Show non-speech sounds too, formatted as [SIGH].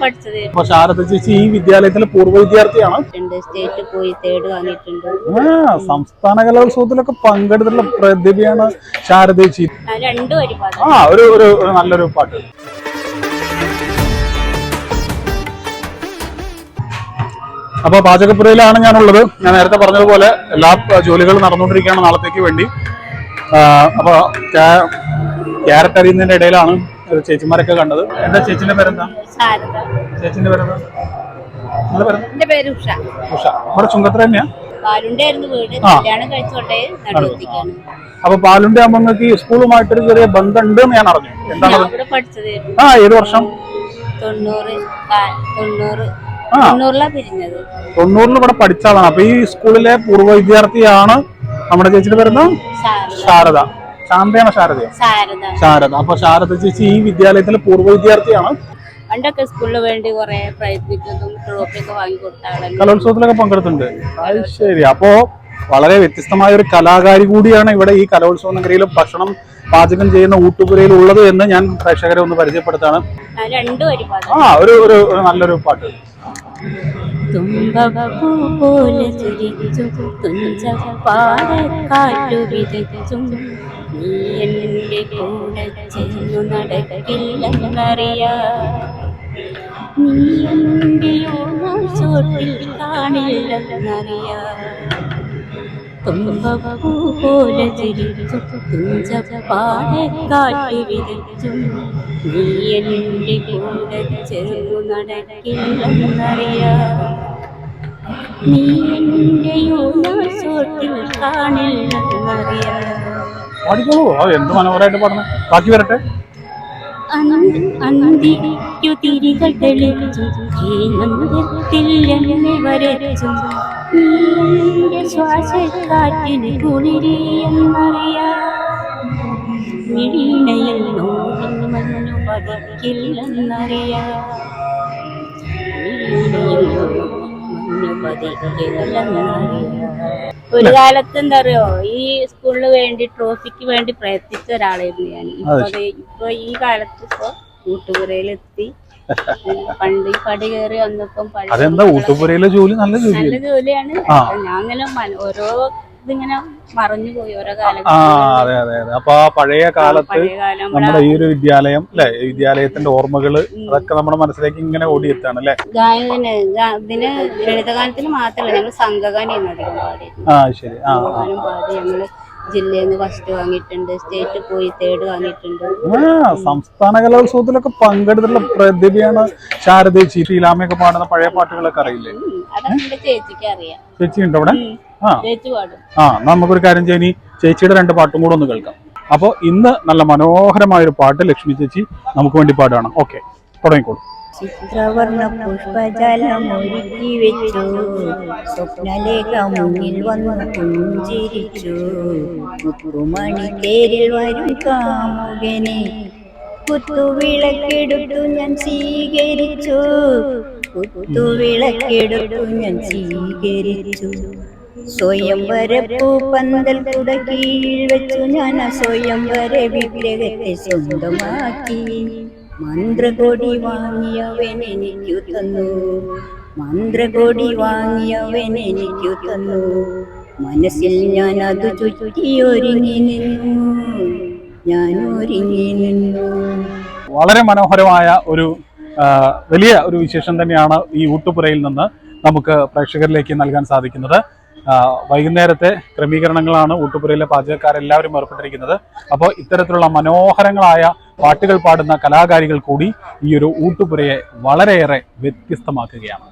പഠിച്ചത്. അപ്പൊ ശാരദ ചേച്ചി ഈ വിദ്യാലയത്തിലെ പൂർവ വിദ്യാർത്ഥിയാണ്? സ്റ്റേറ്റ് പോയി തേർഡ് വാങ്ങിയിട്ടുണ്ട് സംസ്ഥാന കലോത്സവത്തിലൊക്കെ പങ്കെടുത്തിട്ടുള്ള പ്രതിഭയാണ് ശാരദ ചേച്ചി. ഒരുപാട് ആ ഒരു ഒരു ഒരു നല്ലൊരു പാട്ട്. അപ്പൊ പാചകപ്പുരയിലാണ് ഞാനുള്ളത്. ഞാൻ നേരത്തെ പറഞ്ഞതുപോലെ എല്ലാ ജോലികളും നടന്നുകൊണ്ടിരിക്കുകയാണ് നാളത്തേക്ക് വേണ്ടി. അപ്പോൾ അപ്പൊ ക്യാ- ക്യാരറ്റ് അറിയുന്നതിന്റെ ഇടയിലാണ് ഒരു ചേച്ചിമാരൊക്കെ കണ്ടത്. എന്താ ചേച്ചിന്റെ പേരെന്താ? ചേച്ചിന്റെ പേരെന്താ? എന്റെ പേര് ഉഷ. ഉഷ. നമ്മുടെ ചുങ്കത്ര തന്നെയാ? പാലുണ്ടായിരുന്നു വീട്. കല്യാണം കഴിച്ചോട്ടെ നടുവത്തിക്കാണ് അപ്പൊ പാലുണ്ടി അമ്മയ്ക്ക് നിങ്ങൾക്ക് സ്കൂളുമായിട്ടൊരു ചെറിയ ബന്ധമുണ്ട് എന്ന് ഞാൻ അറിഞ്ഞു. എന്താണ് പഠിച്ചത് ആ ഏത് വർഷം? തൊണ്ണൂറ് തൊണ്ണൂറ്. തൊണ്ണൂറിൽ ഇവിടെ പഠിച്ചതാണ് അപ്പൊ ഈ സ്കൂളിലെ പൂർവ വിദ്യാർത്ഥിയാണ് നമ്മുടെ ചേച്ചിയുടെ പേരെന്താ? ശാരദ. ശാന്തയാണ് ശാരദയോ? ശാരദ. ശാരദ. അപ്പൊ ശാരദ ചേച്ചി ഈ വിദ്യാലയത്തിലെ പൂർവ വിദ്യാർത്ഥിയാണ്? പണ്ടൊക്കെ സ്കൂളിന് വേണ്ടി കുറെ പ്രയത്നിച്ചതും കലോത്സവത്തിലൊക്കെ പങ്കെടുത്തിട്ടുണ്ട്. അത് ശരി. അപ്പോ വളരെ വ്യത്യസ്തമായ ഒരു കലാകാരി കൂടിയാണ് ഇവിടെ ഈ കലോത്സവ നഗരിയിൽ ഭക്ഷണം പാചകം ചെയ്യുന്ന ഊട്ടുപുരയിൽ ഉള്ളത് എന്ന് ഞാൻ പ്രേക്ഷകരെ ഒന്ന് പരിചയപ്പെടുത്താണ്. ആ, ഒരു ഒരു നല്ലൊരു പാട്ട്. തുമ്പപ്പൂ പോലെ ചിരിച്ചു തുഞ്ചപാടക്കാറ്റു വിതച്ചും നീ എന്റെ കൂടെ ചെന്നു നടക്കില്ലെന്നറിയാ നീ എന്റെ ചോട്ടിൽ കാണില്ലെന്നറിയാ. യൂണോട്ടിൽ കാണില്ലെന്നറിയാ. പാടിക്കോളൂ. എന്ത് മനോഹരമായിട്ട് പാടണം. ബാക്കി വരട്ടെ അന്തിക്കു തിരികൾ തെളിച്ചു എന്നെ വരച്ചു നീ ശ്വാസക്കാറ്റിന് കുളിരിയെന്നറിയാ മിഴിണയിൽ നോവിൻ മഞ്ഞു പതിക്കില്ലെന്നറിയാ പതിക്കില്ലെന്നറിയാ ഒരു കാലത്ത് എന്താ അറിയോ? ഈ സ്കൂളിന് വേണ്ടി ട്രോഫിക്ക് വേണ്ടി പ്രയത്നിച്ച ഒരാളായിരുന്നു ഞാൻ. ഇപ്പൊ ഇപ്പൊ ഈ കാലത്ത് ഇപ്പൊ കൂട്ടുപുരയിലെത്തി [LAUGHS] പണ്ട് ഈ പടി കയറി വന്നപ്പം പഴയ ജോലി നല്ല ജോലി നല്ല ജോലിയാണ്. ഞാൻ അങ്ങനെ ഓരോ ഇതിങ്ങനെ മറഞ്ഞു പോയി ഓരോ ആ കാലത്ത് അതെ അതെ അതെ. അപ്പൊ ആ പഴയ കാലത്ത് പഴയ കാലം നമ്മുടെ ഈ ഒരു വിദ്യാലയം അല്ലെ? വിദ്യാലയത്തിന്റെ ഓർമ്മകൾ അതൊക്കെ നമ്മുടെ മനസ്സിലേക്ക് ഇങ്ങനെ ഓടിയെത്താണ് അല്ലെ? ഗായകന് ഗാ- ഇതിന് ലളിതഗാനത്തിന് മാത്രമല്ല ഞങ്ങൾ അധികം ആ ശരി. ആ ആ. ഗാനം പാടി ഞങ്ങൾ ജില്ലയിൽ നിന്ന് ഫസ്റ്റ് വാങ്ങിയിട്ടുണ്ട് സ്റ്റേറ്റ് പോയി തേർഡ് വാങ്ങിയിട്ടുണ്ട്. ആ സംസ്ഥാന കലോത്സവത്തിലൊക്കെ പങ്കെടുത്തിട്ടുള്ള പ്രതിഭയാണ് ശാരദ ഷീലാമയൊക്കെ പാടുന്ന പഴയ പാട്ടുകളൊക്കെ അറിയില്ലേ? ഉം, അതൊക്കെ എന്റെ ചേച്ചിക്ക് അറിയാം. ചേച്ചി ഉണ്ടോ അവിടെ ആ. ചേച്ചി പാടും. ആ നമുക്കൊരു കാര്യം ചെയ്യാൻ ഈ ചേച്ചിയുടെ രണ്ട് പാട്ടും കൂടെ ഒന്ന് കേൾക്കാം. അപ്പോൾ ഇന്ന് നല്ല മനോഹരമായ ഒരു പാട്ട് ലക്ഷ്മി ചേച്ചി നമുക്ക് വേണ്ടി പാടുകയാണ്. ഓക്കെ തുടങ്ങിക്കോളൂ. ചിത്രവർണ പുഷ്പജലമൊരുക്കി വെച്ചു. സ്വപ്നലേഖ മുന്നിൽ വന്നു പുഞ്ചിരിച്ചു. മുത്തുമണി തേരിൽ വരും കാമുകനെ. കുത്തുവിളക്കെടുത്തു ഞാൻ സ്വീകരിച്ചു. കുത്തുവിളക്കെടുത്തു ഞാൻ സ്വീകരിച്ചു. സ്വയംവരപ്പൂ പന്തൽ കുട കീഴിൽ വെച്ചു ഞാൻ സ്വയംവര വിഗ്രഹത്തെ സ്വന്തമാക്കി. മന്ത്രകൊടി വാങ്ങിയവൻ എനിക്കു തന്നു. മന്ത്രകൊടി വാങ്ങിയവൻ എനിക്കു തന്നു. മനസ്സിൽ ഞാൻ അത് ചുറ്റി ഒരുങ്ങി നിന്നു. ഞാൻ ഒരുങ്ങി നിന്നു. വളരെ മനോഹരമായ ഒരു വലിയ ഒരു വിശേഷം തന്നെയാണ് ഈ ഊട്ടുപുരയിൽ നിന്ന് നമുക്ക് പ്രേക്ഷകരിലേക്ക് നൽകാൻ സാധിക്കുന്നത്. വൈകുന്നേരത്തെ ക്രമീകരണങ്ങളാണ് ഊട്ടുപുരയിലെ പാചകക്കാരെല്ലാവരും ഏർപ്പെട്ടിരിക്കുന്നത്. അപ്പോൾ ഇത്തരത്തിലുള്ള മനോഹരങ്ങളായ പാട്ടുകൾ പാടുന്ന കലാകാരികൾ കൂടി ഈ ഒരു ഊട്ടുപുരയെ വളരെയേറെ വ്യത്യസ്തമാക്കുകയാണ്.